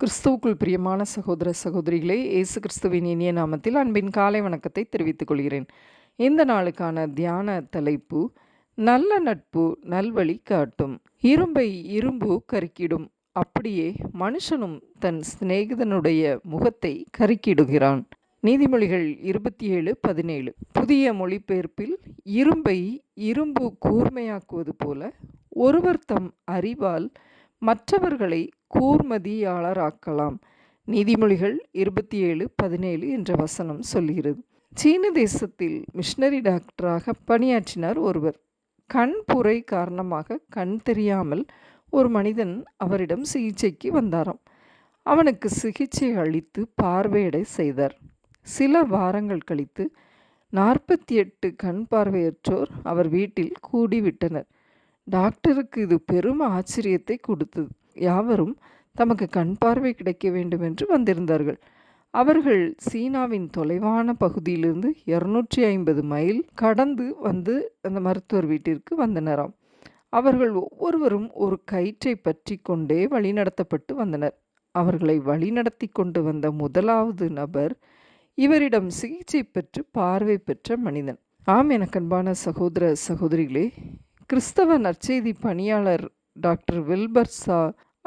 கிறிஸ்துவுக்குள் பிரியமான சகோதர சகோதரிகளே இயேசு கிறிஸ்துவின் இனிய நாமத்தில் அன்பின் காலை வணக்கத்தை தெரிவித்துக் கொள்கிறேன். இந்த நாளுக்கான தியான தலைப்பு நல்ல நட்பு நல்வழி காட்டும். இரும்பை இரும்பு கருக்கிடும். அப்படியே மனுஷனும் தன் சிநேகிதனுடைய முகத்தை கருக்கிடுகிறான். நீதிமொழிகள் இருபத்தி ஏழு பதினேழு. புதிய மொழிபெயர்ப்பில் இரும்பை இரும்பு கூர்மையாக்குவது போல ஒருவர் தம் அறிவால் மற்றவர்களை கூர்மதியாளராக்கலாம். நீதிமொழிகள் இருபத்தி ஏழு பதினேழு என்ற வசனம் சொல்கிறது. சீன தேசத்தில் மிஷினரி டாக்டராக பணியாற்றினார் ஒருவர். கண் புரை காரணமாக கண் தெரியாமல் ஒரு மனிதன் அவரிடம் சிகிச்சைக்கு வந்தாராம். அவனுக்கு சிகிச்சை அளித்து பார்வையடை செய்தார். சில வாரங்கள் கழித்து நாற்பத்தி எட்டு கண் பார்வையற்றோர் அவர் வீட்டில் கூடிவிட்டனர். டாக்டருக்கு இது பெரும் ஆச்சரியத்தை கொடுத்தது. யாவரும் தமக்கு கண் பார்வை கிடைக்க வேண்டும் என்று வந்திருந்தார்கள். அவர்கள் சீனாவின் தொலைவான பகுதியிலிருந்து இரநூற்றி ஐம்பது மைல் கடந்து வந்து அந்த மருத்துவர் வீட்டிற்கு வந்தனராம். அவர்கள் ஒவ்வொருவரும் ஒரு கயிற்றை பற்றி கொண்டே வழிநடத்தப்பட்டு வந்தனர். அவர்களை வழிநடத்தி கொண்டு வந்த முதலாவது நபர் இவரிடம் சிகிச்சை பெற்று பார்வை பெற்ற மனிதன். ஆம் எனக்கன்பான சகோதர சகோதரிகளே கிறிஸ்தவ நற்செய்தி பணியாளர் டாக்டர் வில்பர் சா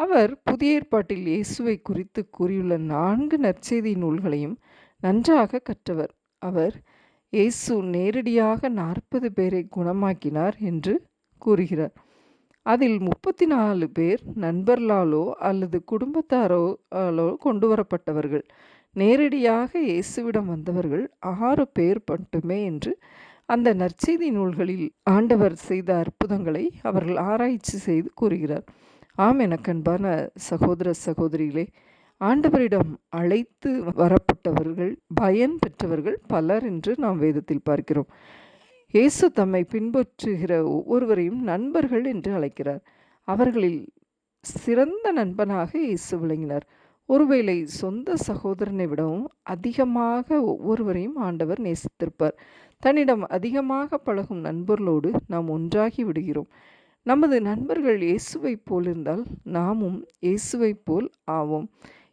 அவர் புதிய ஏற்பாட்டில் இயேசுவை குறித்து கூறியுள்ள நான்கு நற்செய்தி நூல்களையும் நன்றாக கற்றவர். அவர் இயேசு நேரடியாக நாற்பது பேரை குணமாக்கினார் என்று கூறுகிறார். அதில் முப்பத்தி நாலு பேர் நண்பர்களாலோ அல்லது குடும்பத்தாரோ கொண்டு வரப்பட்டவர்கள் நேரடியாக இயேசுவிடம் வந்தவர்கள் ஆறு பேர் மட்டுமே என்று அந்த நற்செய்தி நூல்களில் ஆண்டவர் செய்த அற்புதங்களை அவர்கள் ஆராய்ச்சி செய்து கூறுகிறார். ஆம் எனக்கன்பான சகோதர சகோதரிகளே ஆண்டவரிடம் அழைத்து வரப்பட்டவர்கள் பயன் பெற்றவர்கள் பலர் என்று நாம் வேதத்தில் பார்க்கிறோம். இயேசு தம்மை பின்பற்றுகிற ஒவ்வொருவரையும் நண்பர்கள் என்று அழைக்கிறார். அவர்களில் சிறந்த நண்பனாக இயேசு விளங்கினார். ஒருவேளை சொந்த சகோதரனை விடவும் அதிகமாக ஒவ்வொருவரையும் ஆண்டவர் நேசித்திருப்பார். தன்னிடம் அதிகமாக பழகும் நண்பர்களோடு நாம் ஒன்றாகி விடுகிறோம். நமது நண்பர்கள் இயேசுவை போல் இருந்தால் நாமும் இயேசுவை போல் ஆவோம்.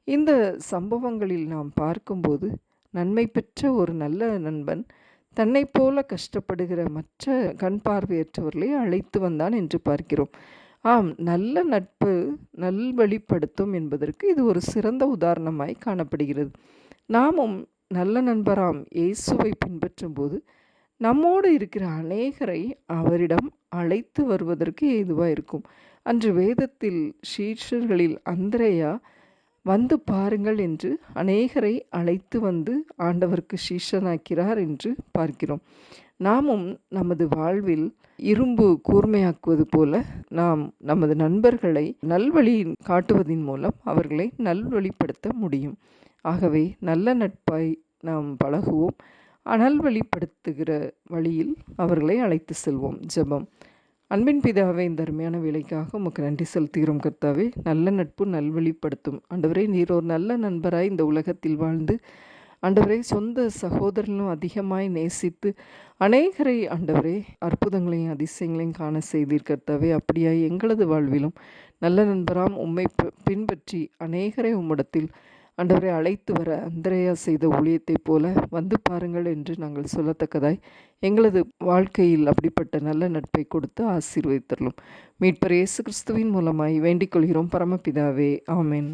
இந்த சம்பவங்களில் நாம் பார்க்கும்போது நன்மை பெற்ற ஒரு நல்ல நண்பன் தன்னை போல கஷ்டப்படுகிற மற்ற கண் பார்வையற்றவர்களை அழைத்து வந்தான் என்று பார்க்கிறோம். ஆம் நல்ல நட்பு நல்வழிப்படுத்தும் என்பதற்கு இது ஒரு சிறந்த உதாரணமாய் காணப்படுகிறது. நாமும் நல்ல நண்பராம் இயேசுவை பின்பற்றும் போது நம்மோடு இருக்கிற அநேகரை அவரிடம் அழைத்து வருவதற்கு ஏதுவாக இருக்கும். அன்று வேதத்தில் ஷீஷர்களில் அந்திரையா வந்து பாருங்கள் என்று அநேகரை அழைத்து வந்து ஆண்டவருக்கு சீஷனாக்கிறார் என்று பார்க்கிறோம். நாமும் நமது வாழ்வில் இரும்பு கூர்மையாக்குவது போல நாம் நமது நண்பர்களை நல்வழி காட்டுவதன் மூலம் அவர்களை நல்வழிப்படுத்த முடியும். ஆகவே நல்ல நட்பாய் நாம் பழகுவோம். அனல்வழிப்படுத்துகிற வழியில் அவர்களை அழைத்து செல்வோம். ஜெபம். அன்பின் பிதாவே இந்த அருமையான வேலைக்காக உமக்கு நன்றி செலுத்துகிறோம் கர்த்தாவே. நல்ல நட்பு நல்வழிப்படுத்தும் ஆண்டவரே நீர் ஒரு நல்ல நண்பராய் இந்த உலகத்தில் வாழ்ந்து ஆண்டவரை சொந்த சகோதரனும் அதிகமாய் நேசித்து அநேகரை ஆண்டவரே அற்புதங்களையும் அதிசயங்களையும் காண செய்தீர் கர்த்தாவே. அப்படியாய் எங்களது வாழ்விலும் நல்ல நண்பராம் உம்மை பின்பற்றி அநேகரை உம்மிடத்தில் ஆண்டவரை அழைத்து வர அந்திரையா செய்த ஊழியத்தைப் போல வந்து பாருங்கள் என்று நாங்கள் சொல்லத்தக்கதாய் எங்களது வாழ்க்கையில் அப்படிப்பட்ட நல்ல நட்பை கொடுத்து ஆசீர்வதித்தரலும் மீட்பர் இயேசு கிறிஸ்துவின் மூலமாய் வேண்டிக் கொள்கிறோம். பரமபிதாவே ஆமேன்.